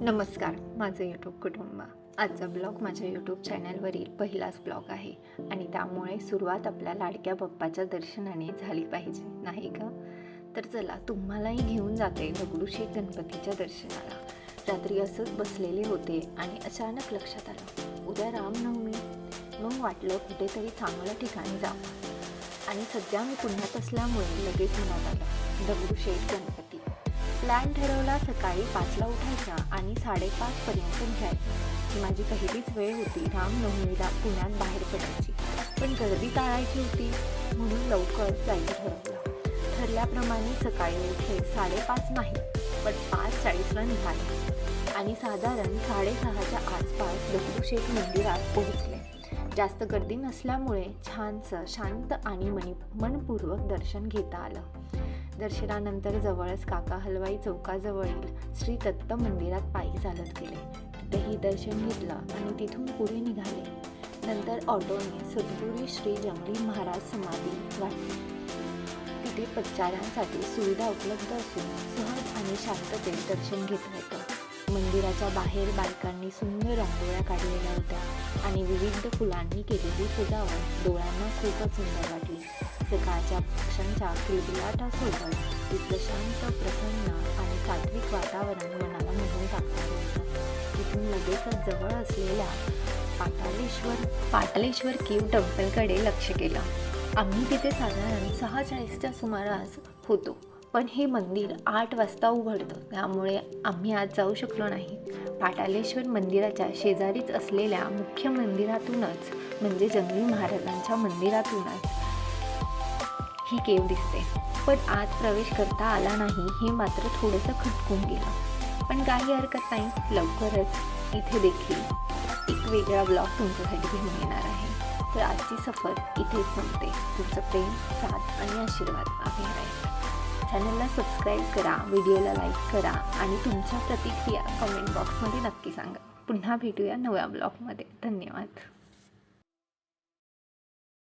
नमस्कार माझं यूट्यूब कुटुंब. आजचा ब्लॉग माझ्या यूट्यूब चॅनलवरील पहिलाच ब्लॉग आहे आणि त्यामुळे सुरुवात आपल्या लाडक्या बाप्पाच्या दर्शनाने झाली पाहिजे नाही का? तर चला तुम्हालाही घेऊन जाते दगडूशेठ गणपतीच्या दर्शनाला. रात्री असंच बसलेले होते आणि अचानक लक्षात आलं उद्या रामनवमी. मग वाटलं कुठेतरी चांगल्या ठिकाणी जावं. आणि सध्या मी पुण्यात असल्यामुळे लगेच मनात आलं दगडूशेठ गणपती प्लॅन ठरवला सकाळी पाचला उठायचा आणि साडेपाचपर्यंत निघायचा ही माझी पहिलीच वेळ होती रामनवमीला पुण्यात बाहेर पडायची. पण गर्दी टाळायची होती म्हणून लवकर जायचं ठरवलं. ठरल्याप्रमाणे सकाळी उठे साडेपाच नाही पण पाच चाळीसला निघाले. आणि साधारण साडेसहाच्या आसपास दगडूशेठ मंदिरात पोहोचले. जास्त गर्दी नसल्यामुळे छानसं शांत आणि मनी मनपूर्वक दर्शन घेता आलं. दर्शनानंतर जवळच काका हलवाई चौकाजवळील श्री दत्त मंदिरात पायी चालत गेले. तिथेही दर्शन घेतलं आणि तिथून पुढे निघाले. नंतर ऑटोने सद्गुरू श्री जंगली महाराज समाधी वाटली. तिथे प्रचारांसाठी सुविधा उपलब्ध असून सहज आणि शांततेत दर्शन घेता येतं. मंदिराच्या बाहेर बायकांनी सुंदर रांगोळ्या काढलेल्या होत्या आणि विविध फुलांनी केलेली सजावट डोळ्यांना खूपच सुंदर वाटली. सकाळच्या पक्ष्यांच्या किलबिलाटासोबत तिथलं शांत प्रसन्न आणि सात्विक वातावरण मनाला मोहून टाकणार होतं तिथून लगेचच जवळ असलेल्या पातालेश्वर पातालेश्वर कीव टेम्पलकडे लक्ष केलं. आम्ही तिथे साधारण सहा चाळीसच्या सुमारास होतो. पण हे मंदिर आठ वाजता उघडतं. त्यामुळे आम्ही आज जाऊ शकलो नाही. पाटालेश्वर मंदिराच्या शेजारीच असलेल्या मुख्य मंदिरातूनच म्हणजे जंगली महाराजांच्या मंदिरातूनच ही केव दिसते. पण आत प्रवेश करता आला नाही हे मात्र थोडंसं खटकून गेलं. पण काही हरकत नाही. लवकरच इथे देखील एक वेगळा ब्लॉग तुमच्यासाठी घेऊन येणार आहे. तर आजची सफर इथेच संपते. तुमचं प्रेम साथ आणि आशीर्वाद आम्ही आहे चॅनलला सबस्क्राईब करा व्हिडिओला लाईक करा आणि तुमच्या प्रतिक्रिया कमेंट बॉक्समध्ये नक्की सांगा. पुन्हा भेटूया नव्या ब्लॉगमध्ये धन्यवाद.